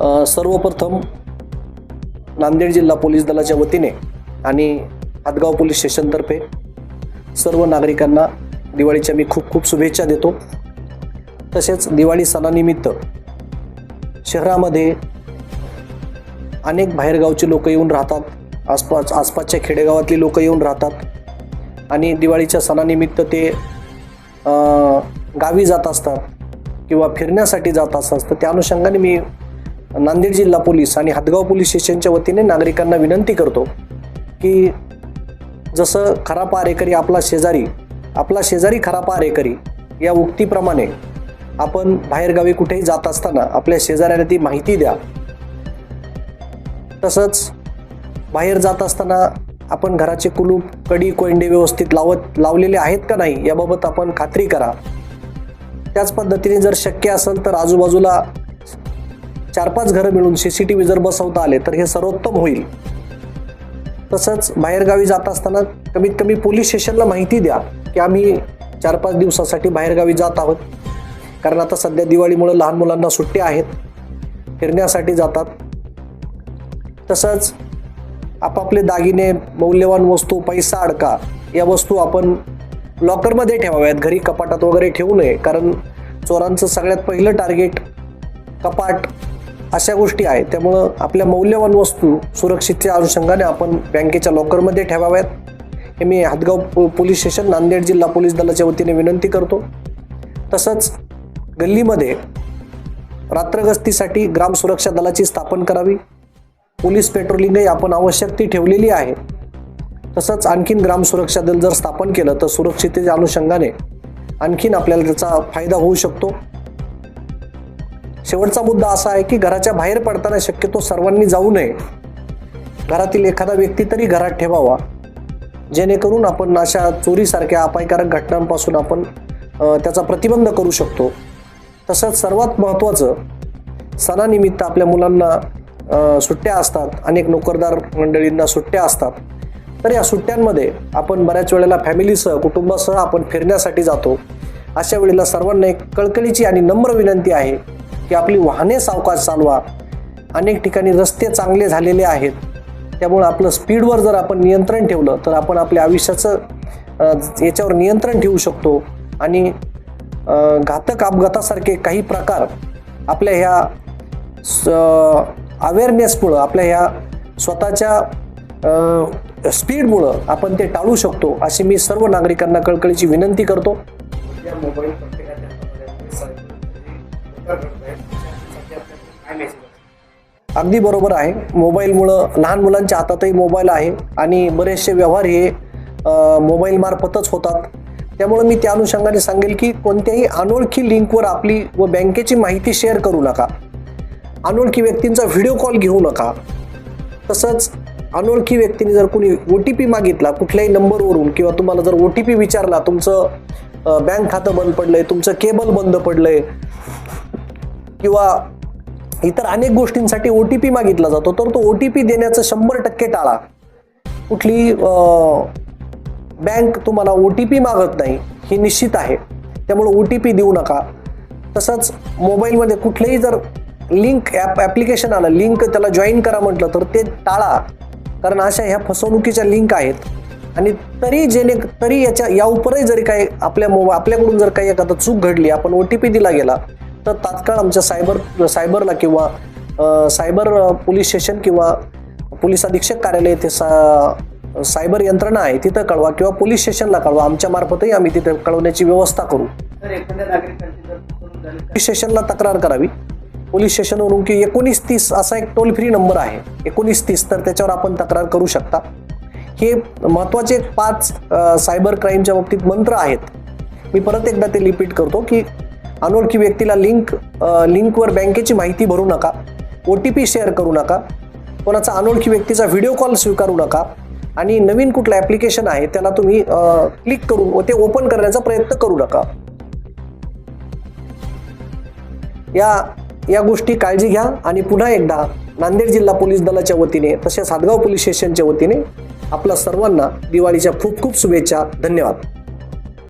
सर्वप्रथम नांदेड जिल्हा पोलीस दलाच्या वतीने आणि हातगाव पोलीस स्टेशनतर्फे सर्व नागरिकांना दिवाळीच्या मी खूप खूप शुभेच्छा देतो. तसेच दिवाळी सणानिमित्त शहरामध्ये अनेक बाहेरगावचे लोक येऊन राहतात आसपास आसपासच्या खेडेगावातली लोक येऊन राहतात आणि दिवाळीच्या सणानिमित्त ते गावी जात असतात किंवा फिरण्यासाठी जात असतात. तर त्या अनुषंगाने मी नांदेड जिल्हा पोलीस आणि हातगाव पोलीस स्टेशनच्या वतीने नागरिकांना विनंती करतो की जसं खरा पारेकरी आपला शेजारी आपला शेजारी खरा पारेकरी या उक्तीप्रमाणे आपण बाहेरगावी कुठेही जात असताना आपल्या शेजाऱ्याला ती माहिती द्या. तसंच बाहेर जात असताना आपण घराचे कुलूप कडी कोंडे व्यवस्थित लावत लावलेले आहेत का नाही याबाबत आपण खात्री करा. त्याच पद्धतीने जर शक्य असेल तर आजूबाजूला चार पाच घरं मिळून सी सी टी व्ही जर बसवता आले तर हे सर्वोत्तम होईल. तसंच बाहेरगावी जात असताना कमीत कमी पोलीस स्टेशनला माहिती द्या की आम्ही चार पाच दिवसासाठी बाहेरगावी जात आहोत. कारण आता सध्या दिवाळीमुळे लहान मुलांना सुट्ट्या आहेत फिरण्यासाठी जातात. तसंच आपापले दागिने मौल्यवान वस्तू पैसा अडका या वस्तू आपण लॉकरमध्ये ठेवाव्यात. घरी कपाटात वगैरे ठेवू नये कारण चोरांचं सगळ्यात पहिलं टार्गेट कपाट अशा गोष्टी आहेत. त्यामुळं आपल्या मौल्यवान वस्तू सुरक्षितच्या अनुषंगाने आपण बँकेच्या लॉकरमध्ये ठेवाव्यात. हे मी हातगाव पोलीस स्टेशन नांदेड जिल्हा पोलीस दलाच्या वतीने विनंती करतो. तसंच गल्लीमध्ये रात्रगस्तीसाठी ग्राम सुरक्षा दलाची स्थापन करावी. पोलीस पेट्रोलिंगही आपण आवश्यक ती ठेवलेली आहे. तसंच आणखीन ग्राम सुरक्षा दल जर स्थापन केलं तर सुरक्षितेच्या अनुषंगाने आणखीन आपल्याला त्याचा फायदा होऊ शकतो. शेवटचा मुद्दा असा आहे की घराच्या बाहेर पडताना शक्यतो सर्वांनी जाऊ नये. घरातील एखादा व्यक्ती तरी घरात ठेवावा. जेणेकरून आपण अशा चोरीसारख्या अपायकारक घटनांपासून आपण त्याचा प्रतिबंध करू शकतो. तसंच सर्वात महत्त्वाचं सणानिमित्त आपल्या मुलांना सुट्ट्या असतात. अनेक नोकरदार मंडळींना सुट्ट्या असतात. तर या सुट्ट्यांमध्ये आपण बऱ्याच वेळेला फॅमिलीसह कुटुंबासह आपण फिरण्यासाठी जातो. अशा वेळेला सर्वांना एक कळकळीची आणि नम्र विनंती आहे की आपली वाहने सावकाश चालवा. अनेक ठिकाणी रस्ते चांगले झालेले आहेत. त्यामुळे आपलं स्पीडवर जर आपण नियंत्रण ठेवलं तर आपण आपल्या आयुष्याचं याच्यावर नियंत्रण ठेवू शकतो. आणि घातक अपघातासारखे काही प्रकार आपल्या ह्या अवेअरनेसमुळं आपल्या ह्या स्वतःच्या स्पीडमुळं आपण ते टाळू शकतो अशी मी सर्व नागरिकांना कळकळीची विनंती करतो. या मोबाईल आहेत अगदी बरोबर आहे. मोबाईलमुळं लहान मुलांच्या हातातही मोबाईल आहे आणि बरेचसे व्यवहार हे मोबाईलमार्फतच होतात. त्यामुळे मी त्या अनुषंगाने सांगेल की कोणत्याही अनोळखी लिंकवर आपली व बँकेची माहिती शेअर करू नका. अनोळखी व्यक्तींचा व्हिडिओ कॉल घेऊ नका. तसंच अनोळखी व्यक्तीने जर कोणी ओ टी पी मागितला कुठल्याही नंबरवरून किंवा तुम्हाला जर ओ टी पी विचारला तुमचं बँक खातं बंद पडलं आहे तुमचं केबल बंद पडलं आहे किंवा इतर अनेक गोष्टींसाठी ओ टी पी मागितला जातो तर तो ओ टी पी देण्याचं शंभर टक्के टाळा. कुठली बँक तुम्हाला ओ टी पी मागत नाही ही निश्चित आहे. त्यामुळे ओ टी पी देऊ नका. तसंच मोबाईलमध्ये कुठलेही जर लिंक ॲप ॲप्लिकेशन आलं लिंक त्याला जॉईन करा म्हटलं तर ते टाळा. कारण अशा ह्या फसवणुकीच्या लिंक आहेत. आणि तरी जेणे तरी याच्या या उपरही जरी काही आपल्या मोबा आपल्याकडून जर काही एखादा चूक घडली आपण ओ टी पी दिला गेला तर तात्काळ आमच्या सायबर सायबरला किंवा सायबर पोलीस स्टेशन किंवा पोलीस अधीक्षक कार्यालय येथे सा सायबर यंत्रणा आहे तिथं कळवा किंवा पोलीस स्टेशनला कळवा. आमच्या मार्फतही आम्ही तिथं कळवण्याची व्यवस्था करू. पोलीस स्टेशनला तक्रार करावी. पोलीस स्टेशनवरून की एकोणीस तीस असा एक टोल फ्री नंबर आहे. एकोणीस तीस तर त्याच्यावर आपण तक्रार करू शकता. हे महत्त्वाचे एक पाच सायबर क्राईमच्या बाबतीत मंत्र आहेत. मी परत एकदा ते रिपीट करतो की अनोळखी व्यक्तीला लिंक लिंकवर बँकेची माहिती भरू नका. ओ टी पी शेअर करू नका. कोणाचा अनोळखी व्यक्तीचा व्हिडिओ कॉल स्वीकारू नका. आणि नवीन कुठलं ॲप्लिकेशन आहे त्याला तुम्ही क्लिक करून व ते ओपन करण्याचा प्रयत्न करू नका. या या गोष्टी काळजी घ्या आणि पुन्हा एकदा नांदेड जिल्हा पोलीस दलाच्या वतीने तसेच हादगाव पोलीस स्टेशनच्या वतीने आपल्या सर्वांना दिवाळीच्या खूप खूप शुभेच्छा. धन्यवाद.